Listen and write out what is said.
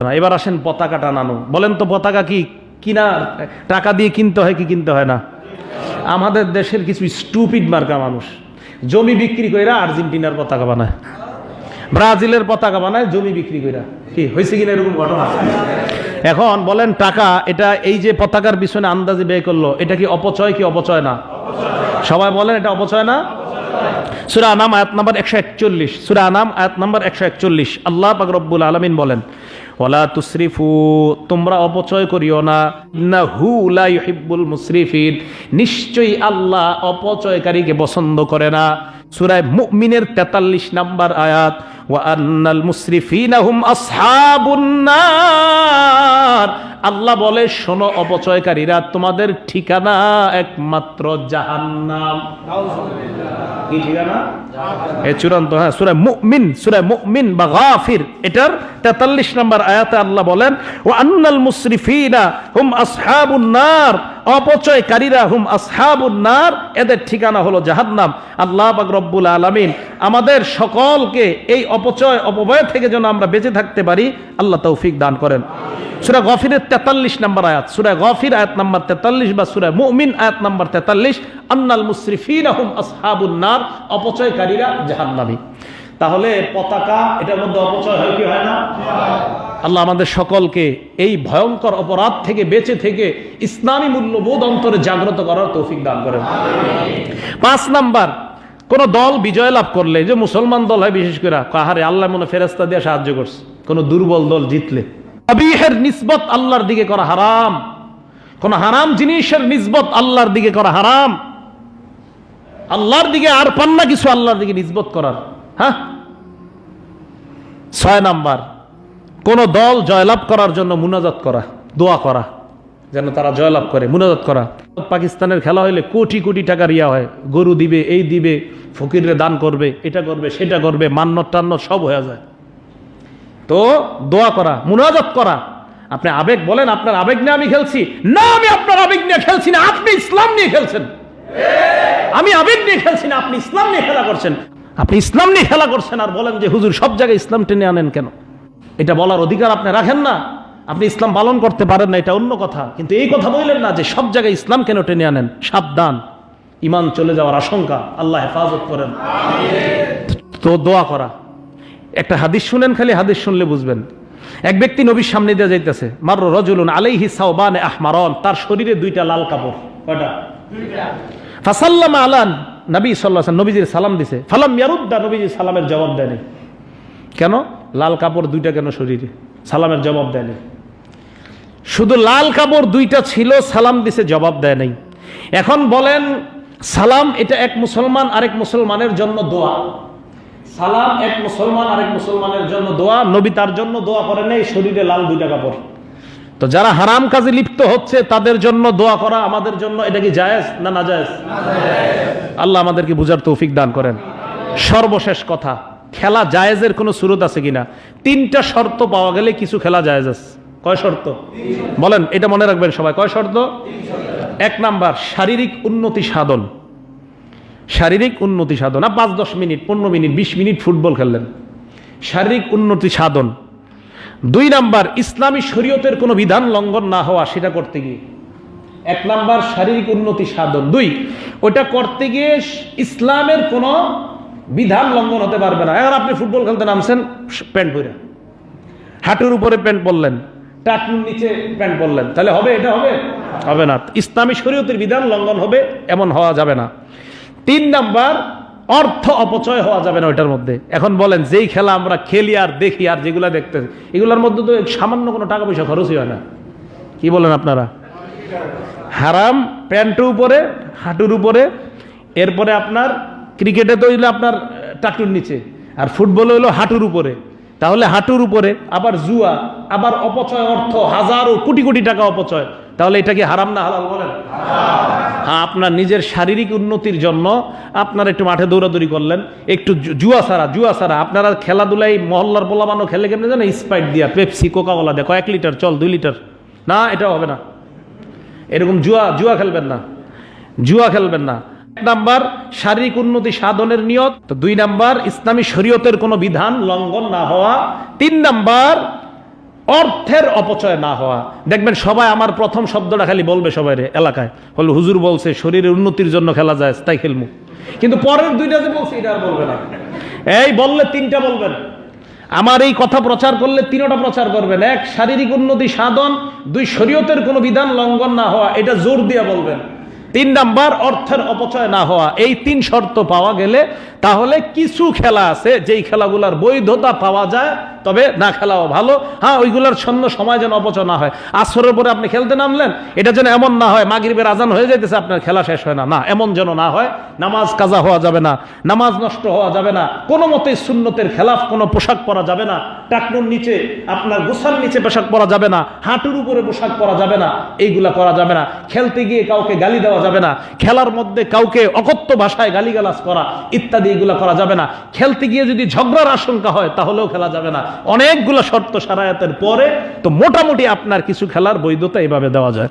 এবার আসেন পতাকা টানানো। বলেন তো পতাকা কি? কিনা, টাকা দিয়ে কিনতে হয় কি কিনতে হয় না? আমাদের দেশের কিছু স্টুপিড মার্কা মানুষ। জমি বিক্রি কইরা আর্জেন্টিনার পতাকা বানায়। ব্রাজিলের পতাকা বানায় জমি বিক্রি কইরা। কি হয়েছে কিনা এরকম ঘটনা? এখন বলেন টাকা, এটা এই যে পতাকার পিছনে আন্দাজে ব্যয় করল, এটা কি অপচয় কি অপচয় না? সবাই বলেন এটা অপচয় না? সুরা আনাম আয়াত নাম্বার একশো একচল্লিশ। সুরা আনাম আয়াত নাম্বার একশো একচল্লিশ। আল্লাহ পাক রব্বুল আলমিন বলেন ওলা তুশ্রিফু তোমরা অপচয় করিও না। না হু লা ইউহিব্বুল মুসরিফিন, নিশ্চয়ই আল্লাহ অপচয়কারীকে পছন্দ করে না। সুরায় মুমিনের তেতাল্লিশ নাম্বার আয়াত, ওয়া আন্নাল মুসরিফিনা হুম আসহাবুন নার। আল্লাহ বলে, শোনো অপচয়কারীরা, তোমাদের ঠিকানা একমাত্র জাহান্নাম। কি ঠিকানা? এ চূড়ান্ত হ্যাঁ সুরায় মুমিন সুরায় মুমিন বা গাফির। এটার তেতাল্লিশ নম্বর আয়াতে আল্লাহ বলেন ও আন্নাল মুসরিফিনা হুম আসহাবুন নার। অপচয়কারীরা হুম এদের ঠিকানা হলো জাহান্নাম। আল্লাহ পাক রব্বুল আলামিন আমাদের সকলকে এই অপচয়, অপব্যয় থেকে যেন আমরা বেঁচে থাকতে পারি, আল্লাহ তৌফিক দান করেন। সুরা গফিরের তেতাল্লিশ নম্বর আয়াত, সুরা গফির আয়াত নম্বর তেতাল্লিশ বা সুরা মুমিন আয়াত নম্বর তেতাল্লিশ, আন্নাল মুসরিফিন আহুম আসহাবুন নার, অপচয়কারীরা জাহান্নামী। তাহলে পতাকা, এটার মধ্যে অপচয় হয় কি হয় না? আল্লাহ আমাদের সকলকে এই ভয়ঙ্কর অপরাধ থেকে বেঁচে থেকে ইসলামী মূল্যবোধ অন্তরে জাগ্রত করার তৌফিক দান করেন। পাঁচ নাম্বার, কোন দল বিজয় লাভ করলে, যে মুসলমান দল হয় বিশেষ করে, কাহারে আল্লাহ মনে ফেরেস্তা দিয়ে সাহায্য করছে, কোন দুর্বল দল জিতলে। অবিহের নিসবত আল্লাহর দিকে করা হারাম। কোন হারাম জিনিসের নিসবত আল্লাহর দিকে করা হারাম। আল্লাহর দিকে আর পান না কিছু আল্লাহর দিকে নিসবত করার। হ্যাঁ? ছয় নাম্বার, কোন দল জয়লাভ করার জন্য মুনাজাত করা, দোয়া করা, যেন তারা জয়লাভ করে, মুনাজাত করা। পাকিস্তানের খেলা হইলে কোটি কোটি টাকার ইয়া হয়, গরু দিবে, এই দিবে ফকিরে দান করবে, এটা করবে, সেটা করবে মান্য টান্ন সব হয়ে যায়। তো দোয়া করা, মুনাজাত করা। আপনি আবেগ বলেন, আপনার আবেগ নিয়ে আমি খেলছি। না, আমি আপনার আবেগ নিয়ে খেলছি না, আপনি ইসলাম নিয়ে খেলছেন। আমি আবেগ নিয়ে খেলছি না, আপনি ইসলাম নিয়ে খেলা করছেন। আপনি ইসলাম নিয়ে খেলা করছেন আর বলেন যে, হুজুর, সব জায়গায় ইসলাম টেনে আনেন কেন? এটা বলার অধিকার আপনি রাখেন না। আপনি ইসলাম পালন করতে পারেন না, এটা অন্য কথা। কিন্তু এই কথা বললেন না যে, সব জায়গায় ইসলাম কেন টেনে আনেন? সাবধান। ইমান চলে যাওয়ার আশঙ্কা আল্লাহ হেফাজত করেন। তো দোয়া করা। একটা হাদিস শুনেন, খালি হাদিস শুনলে বুঝবেন। এক ব্যক্তি নবীর সামনে দিয়ে যাইতেছে মার রজুলুন আলাইহি সাওবান আহমারন, তার শরীরে দুইটা লাল কাপড়। কয়টা? ফাসাল্লাম আলান নবী সাল্লাহ নবীজির সালাম দিছে। ফালাম ইয়ারুদ্দা নবীজির সালামের জবাব দেয়নি। কেন? লাল কাপড় দুইটা কেন শরীরে? সালামের জবাব দেয়নি। শুধু লাল কাপড় দুইটা ছিল, সালাম দিছে, জবাব দেয় নাই। এখন বলেন, সালাম এটা এক মুসলমান আরেক মুসলমানের জন্য দোয়া। সালাম, এক মুসলমান আরেক মুসলমানের জন্য দোয়া, নবী তার জন্য দোয়া করে নেই, শরীরে লাল দুইটা কাপড়। তো যারা হারাম কাজে লিপ্ত হচ্ছে, তাদের জন্য দোয়া করা আমাদের জন্য, এটা কি জায়েজ না না জায়েজ? আল্লাহ আমাদেরকে বুঝার তৌফিক দান করেন। সর্বশেষ কথা, খেলা জায়েজের কোনো সুরত আছে কিনা? তিনটা শর্ত পাওয়া গেলে কিছু খেলা জায়েজ আছে। কয় শর্ত? বলেন, এটা মনে রাখবেন সবাই, কয় শর্ত? এক নাম্বার, শারীরিক উন্নতি সাধন। শারীরিক উন্নতি সাধন। আর পাঁচ, দশ মিনিট, পনেরো মিনিট, বিশ মিনিট ফুটবল খেললেন। শারীরিক উন্নতি সাধন। দুই নাম্বার, ইসলামী শরীয়তের কোনো বিধান লঙ্ঘন না হওয়া, সেটা করতে গিয়ে। এক নাম্বার, শারীরিক উন্নতি সাধন। দুই, ওটা করতে গিয়ে ইসলামের কোনো বিধান লঙ্ঘন হতে পারবে না। এখন আপনি ফুটবল খেলতে নামছেন, প্যান্ট পরে হাঁটুর উপরে প্যান্ট পরলেন টাকুর নিচে প্যান্ট পরলেন। তাহলে হবে, এটা হবে? হবে না। ইসলামী শরীয়তের বিধান লঙ্ঘন হবে, এমন হওয়া যাবে না। তিন নাম্বার, অর্থ অপচয় হওয়া যাবে না ওইটার মধ্যে। এখন বলেন, যেই খেলা আমরা খেলি আর দেখি আর যেগুলা দেখতে এগুলোর মধ্যে তো সামান্য কোনো টাকা পয়সা খরচই হয় না। কি বলেন আপনারা? হারাম, প্যান্টের উপরে, হাঁটুর উপরে, এরপরে আপনার ক্রিকেটে তো হইল আপনার টাটুর নিচে, আর ফুটবলে হইল হাঁটুর উপরে। তাহলে হাঁটুর উপরে আবার জুয়া, আবার অপচয় অর্থ, হাজারো কোটি কোটি টাকা অপচয়। তাহলে এটা কি হারাম না হালাল বলেন? হ্যাঁ আপনার নিজের শারীরিক উন্নতির জন্য আপনার একটু মাঠে দৌড়াদৌড়ি করলেন, একটু জুয়া সারা জুয়া সারা আপনারা খেলাধুলায় মহল্লার পোলাবানো খেলে কেমনে জানেন? স্পাইট দিয়া পেপসি কোকাকোলা দেখো এক লিটার চল, দুই লিটার না এটা হবে না। এরকম জুয়া জুয়া খেলবেন না। জুয়া খেলবেন না। এক নাম্বার, শারীরিক উন্নতি সাধনের নিয়ত। দুই নাম্বার, ইসলামী শরীয়তের কোনো বিধান লঙ্ঘন না হওয়া। তিন নাম্বার অর্থের অপচয় না হওয়া। দেখবেন সবাই আমার প্রথম শব্দটা খালি বলবে সবাই এলাকায়। বলবে হুজুর বলছে শরীরের উন্নতির জন্য খেলা যায়, তাই খেলমু। কিন্তু পরের দুইটা যে বলছে, এটা আর বলবে না। এই বললে তিনটা বলবেন। আমার এই কথা প্রচার করলে তিনটা প্রচার করবেন। এক, শারীরিক উন্নতি, সাধন। দুই, শরীয়তের কোনো বিধান লঙ্ঘন না হওয়া, এটা জোর দিয়ে বলবেন। তিন নাম্বার, অর্থের অপচয় না হওয়া। এই তিন শর্ত পাওয়া গেলে তাহলে কিছু খেলা আছে, যেই খেলাগুলোর বৈধতা পাওয়া যায় তবে না খেলাও ভালো। হ্যাঁ ওইগুলোর ছন্দ সময় যেন অপচয় না হয়। আসরের পরে আপনি খেলতে নামলেন, এটা যেন এমন না হয়, মাগরিবের আজান হয়ে যাইতেছে, আপনার খেলা শেষ হয় না। না, এমন যেন না হয়, নামাজ কাজা হওয়া যাবে না, নামাজ নষ্ট হওয়া যাবে না, কোনো মতে সুন্নতের খেলাফ, কোনো পোশাক পরা যাবে না, টাকনুর নিচে, আপনার গোসার নিচে পোশাক পরা যাবে না, হাঁটুর উপরে পোশাক পরা যাবে না, এইগুলা করা যাবে না। খেলতে গিয়ে কাউকে গালি দেওয়া যাবে না, খেলার মধ্যে কাউকে অকথ্য ভাষায় গালিগালাজ করা ইত্যাদি এগুলা করা যাবে না। খেলতে গিয়ে যদি ঝগড়ার আশঙ্কা হয়, তাহলেও খেলা যাবে না। অনেকগুলো শর্ত সারায়াতের পরে তো মোটামুটি আপনার কিছু খেলার বৈধতা এভাবে দেওয়া যায়।